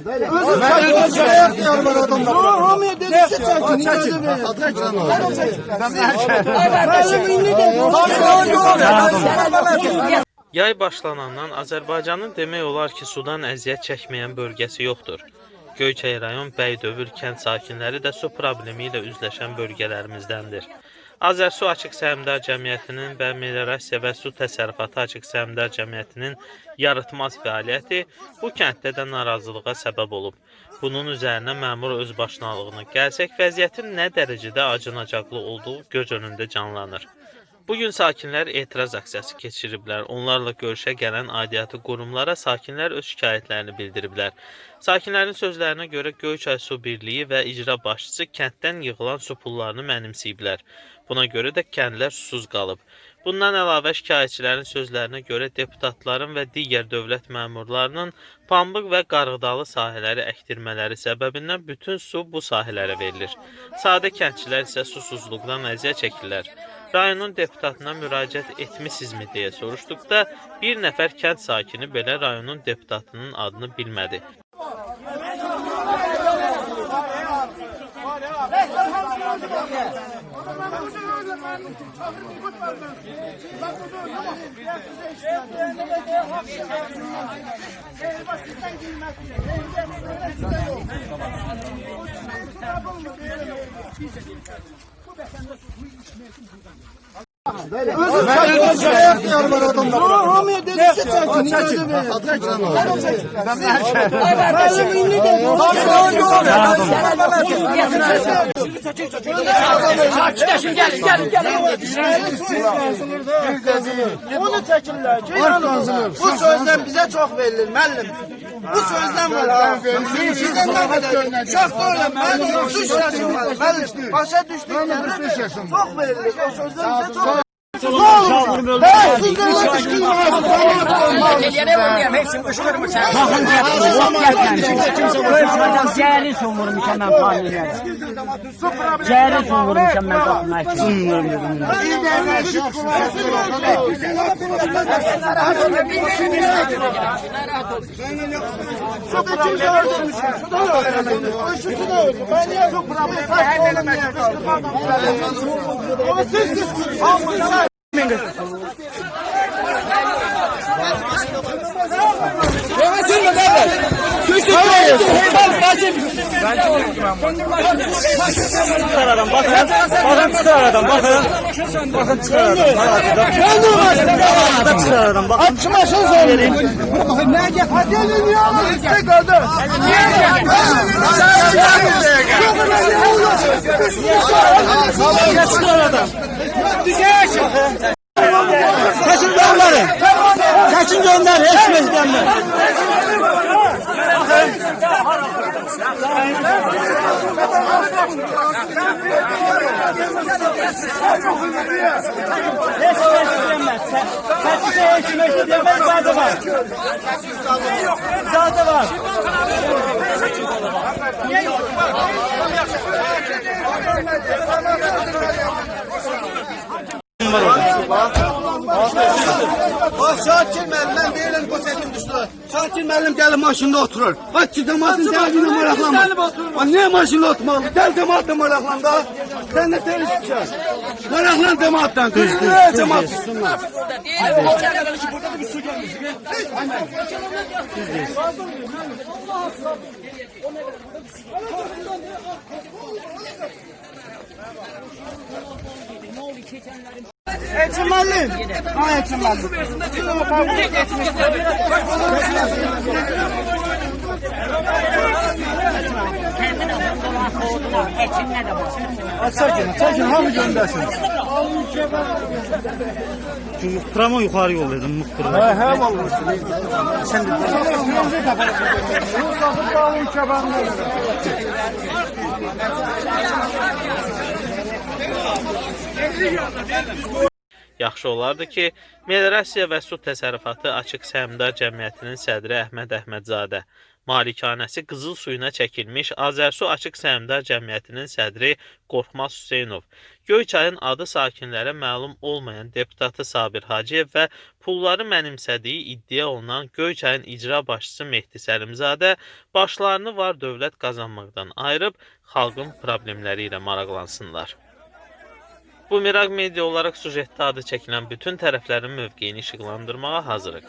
Özür çəkin, şey yapmıyorum ben adamlar. Hamıya dedi ki indi də. Yay başlanandan Azərbaycanın demək olar ki, sudan əziyyət çəkməyən bölgəsi yoxdur. Göyçay rayon Bəydövür kənd sakinləri də su problemi ilə üzləşən bölgələrimizdəndir. Azərsu Açıq Səhmdar Cəmiyyətinin və Meliorasiya və Su Təsərrüfatı Açıq Səhmdar Cəmiyyətinin yaratmaz fəaliyyəti bu kənddə də narazılığa səbəb olub. Bunun üzərinə məmur öz başınalığına gəlsək, vəziyyətin nə dərəcədə acınacaqlı olduğu göz önündə canlanır. Bu gün sakinlər etiraz aksiyası keçiriblər. Onlarla görüşə gələn aidiyyatı qurumlara sakinlər öz şikayətlərini bildiriblər. Sakinlərin sözlərinə görə Göyçay Su Birliyi və icra başçısı kənddən yığılan su pullarını mənimsəyiblər. Buna görə də kəndlər susuz qalıb. Bundan əlavə şikayətçilərin sözlərinə görə deputatların və digər dövlət məmurlarının pambıq və qarğıdalı sahələri əkdirmələri səbəbindən bütün su bu sahələrə verilir. Sadə kəndçilər isə susuzluqdan əziyyət çəkirlər. Rayonun deputatına müraciət etmisinizmi deyə soruşduqda bir nəfər kənd sakini belə rayonun deputatının adını bilmədi. Özür çəkin, şey yapmıyorum ben adamlar. Hamıya dedi ki çəkin, çəkin. Mənim indi də. Sakitleşin gelin gelin gelin. Çəkirlər ki, bu sözdən bizə çox verilir, müəllim. Bu sözdən verilir. Sizdən nə qədər? Çox doğru, mən 33 yaşım var. Başa düşdüklərində çox verilir. O çox verilir. Ne olur? Ben sizden yetiştirmem. Geliye vuruyorum hepsini kışkırtma sen. Bakın Kimse kimse vuruyor. Ciğerin son vurmuşam ben faniyle. Ciğerin son vurmuşam ben kapına. Sunmuyorum Çok kimse öldürmüş. Şu da. O şu da öldürmüş. Ben niye çok problem? Ama siz siz. Yemezsin mi kardeş? Küçük hayır. Bak bacım. çıkar adam bakın. Bakın çıkar adam bakın. Bakın çıkar adam. De uğraşıyorum. Adam çıkar adam bakın. Açma şans söyleyeyim. Ne gel? Hadi elini ya. İstek öldü. Niye gel? Çıkar adam. Kaçın dağları. Kaçın gönder. Hiç beklenme. Kaçıda eşim eşim diyemez zaten var. Zaten var. Şakir müəllim, deyirəm bu səsim düşdü. Şakir müəllim gəlib maşında oturur. Bak ki cəmaatın dərdinə maraqlanma. Niyə maşında oturmalı? Gəl cəmaatla maraqlan da. Sən nə tez düşər? Maraqlan cəmaatdan. Düzdür. Cəmaat düşsünlər. Eçim müəllim. Ha Eçim müəllim. Həkimlə də var. Çəkin, çəkin, hamı göndərsin. Çünki tramvay yuxarı yol dedim, muxtur. Hə, hə, vallahi. Sən də tramvay da var. Bu sapı qalın kəbəndə. Yaxşı olardı ki, Melorasiya və Su Təsərrüfatı Açıq Səhmdar Cəmiyyətinin sədri Əhməd Əhmədzadə malikanəsi qızıl suyuna çəkilmiş Azərsu Açıq Səhmdar Cəmiyyətinin sədri Qorxmaz Hüseynov, Göyçayın adı sakinlərə məlum olmayan deputatı Sabir Hacıyev və pulları mənimsədiyi iddia olunan Göyçayın icra başçısı Mehdi Səlimzadə başlarını var dövlət qazanmaqdan ayırıb xalqın problemləri ilə maraqlansınlar. Bu Miraq Media olaraq sujetdə adı çəkilən bütün tərəflərin mövqeyini işıqlandırmağa hazırıq.